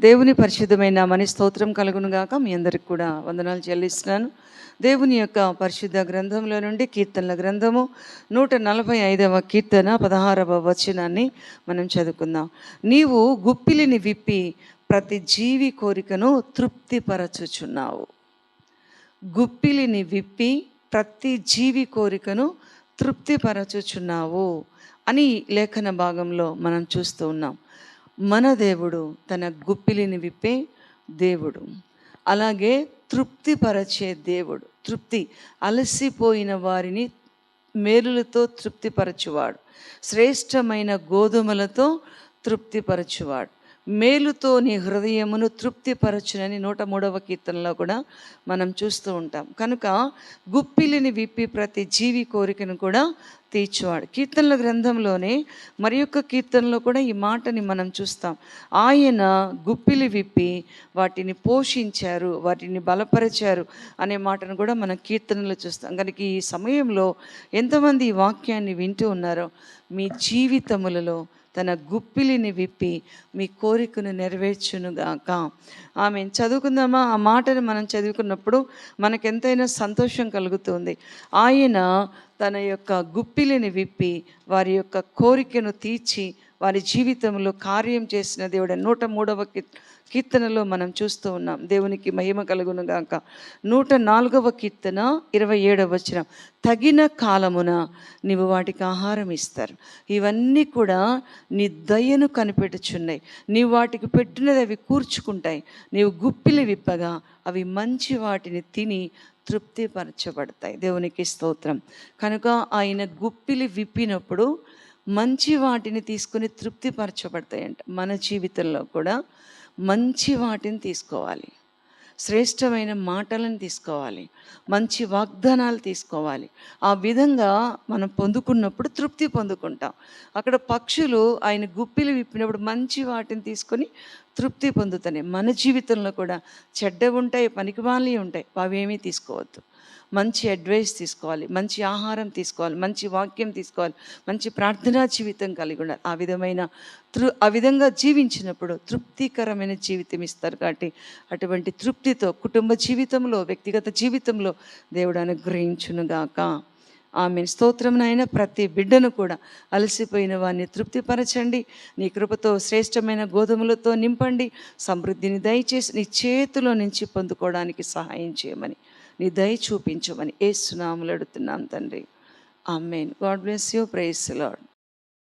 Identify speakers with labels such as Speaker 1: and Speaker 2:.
Speaker 1: దేవుని పరిశుద్ధమైన మని స్తోత్రం కలుగునుగాక. మీ అందరికి కూడా వందనాలు చెల్లిస్తున్నాను. దేవుని యొక్క పరిశుద్ధ గ్రంథంలో నుండి కీర్తనల గ్రంథము నూట నలభై ఐదవ కీర్తన పదహారవ వచనాన్ని మనం చదువుకుందాం. నీవు గుప్పిలిని విప్పి ప్రతి జీవి కోరికను తృప్తిపరచుచున్నావు. గుప్పిలిని విప్పి ప్రతి జీవి కోరికను తృప్తిపరచుచున్నావు అని లేఖన భాగంలో మనం చూస్తూ ఉన్నాం. మన దేవుడు తన గుప్పిలిని విప్పే దేవుడు. అలాగే తృప్తిపరచే దేవుడు. తృప్తి అలసిపోయిన వారిని మేలులతో తృప్తిపరచువాడు. శ్రేష్టమైన గోధుమలతో తృప్తిపరచువాడు. మేలుతో నీ హృదయమును తృప్తిపరచునని నూట మూడవ కీర్తనలో కూడా మనం చూస్తూ ఉంటాం. కనుక గుప్పిలిని విప్పి ప్రతి జీవి కోరికను కూడా తీర్చువాడు. కీర్తనల గ్రంథంలోనే మరి యొక్క కీర్తనలో కూడా ఈ మాటని మనం చూస్తాం. ఆయన గుప్పిలి విప్పి వాటిని పోషించారు వాటిని బలపరిచారు అనే మాటను కూడా మనం కీర్తనలో చూస్తాం. కనుక ఈ సమయంలో ఎంతమంది ఈ వాక్యాన్ని వింటూ ఉన్నారో మీ జీవితములలో తన గుప్పిలిని విప్పి మీ కోరికను నెరవేర్చునుగాక. ఆమె చదువుకుందామా? ఆ మాటను మనం చదువుకున్నప్పుడు మనకెంతైనా సంతోషం కలుగుతుంది. ఆయన తన యొక్క గుప్పిలిని విప్పి వారి యొక్క కోరికను తీర్చి వారి జీవితంలో కార్యం చేసిన దేవుడు నూట మూడవ కీర్తనలో మనం చూస్తూ ఉన్నాం. దేవునికి మహిమ కలుగును గాక. నూట నాలుగవ కీర్తన ఇరవై ఏడవ వచనం. తగిన కాలమున నీవు వాటికి ఆహారం ఇస్తారు. ఇవన్నీ కూడా నీ దయను కనిపెట్టుచున్నాయి. నీవు వాటికి పెట్టినది అవి కూర్చుకుంటాయి. నీవు గుప్పిలి విప్పగా అవి మంచి వాటిని తిని తృప్తిపరచబడతాయి. దేవునికి స్తోత్రం. కనుక ఆయన గుప్పిలి విప్పినప్పుడు మంచి వాటిని తీసుకుని తృప్తిపరచబడతాయంట. మన జీవితంలో కూడా మంచి వాటిని తీసుకోవాలి. శ్రేష్టమైన మాటలను తీసుకోవాలి. మంచి వాగ్దానాలు తీసుకోవాలి. ఆ విధంగా మనం పొందుకున్నప్పుడు తృప్తి పొందుకుంటాం. అక్కడ పక్షులు ఆయన గుప్పిలు విప్పినప్పుడు మంచి వాటిని తీసుకొని తృప్తి పొందుతాయి మన జీవితంలో కూడా చెడ్డ ఉంటాయి పనికిమాలి ఉంటాయి. అవేమీ తీసుకోవద్దు. మంచి అడ్వైస్ తీసుకోవాలి మంచి ఆహారం తీసుకోవాలి మంచి వాక్యం తీసుకోవాలి మంచి ప్రార్థనా జీవితం కలిగి ఉండాలి. ఆ విధమైన తృ ఆ విధంగా జీవించినప్పుడు తృప్తికరమైన జీవితం ఇస్తారు కాబట్టి అటువంటి తృప్తితో కుటుంబ జీవితంలో వ్యక్తిగత జీవితంలో దేవుడు అనుగ్రహించునుగాక. ఆమె స్తోత్రమునైనా ప్రతి బిడ్డను కూడా అలసిపోయిన వారిని తృప్తిపరచండి. నీ కృపతో శ్రేష్టమైన గోధుమలతో నింపండి. సమృద్ధిని దయచేసి నీ చేతిలో నుంచి పొందుకోవడానికి సహాయం చేయమని నీ దయ చూపించమని ఏ సునాములు అడుగుతున్నాం తండ్రి. Amen. God bless you. Praise Lord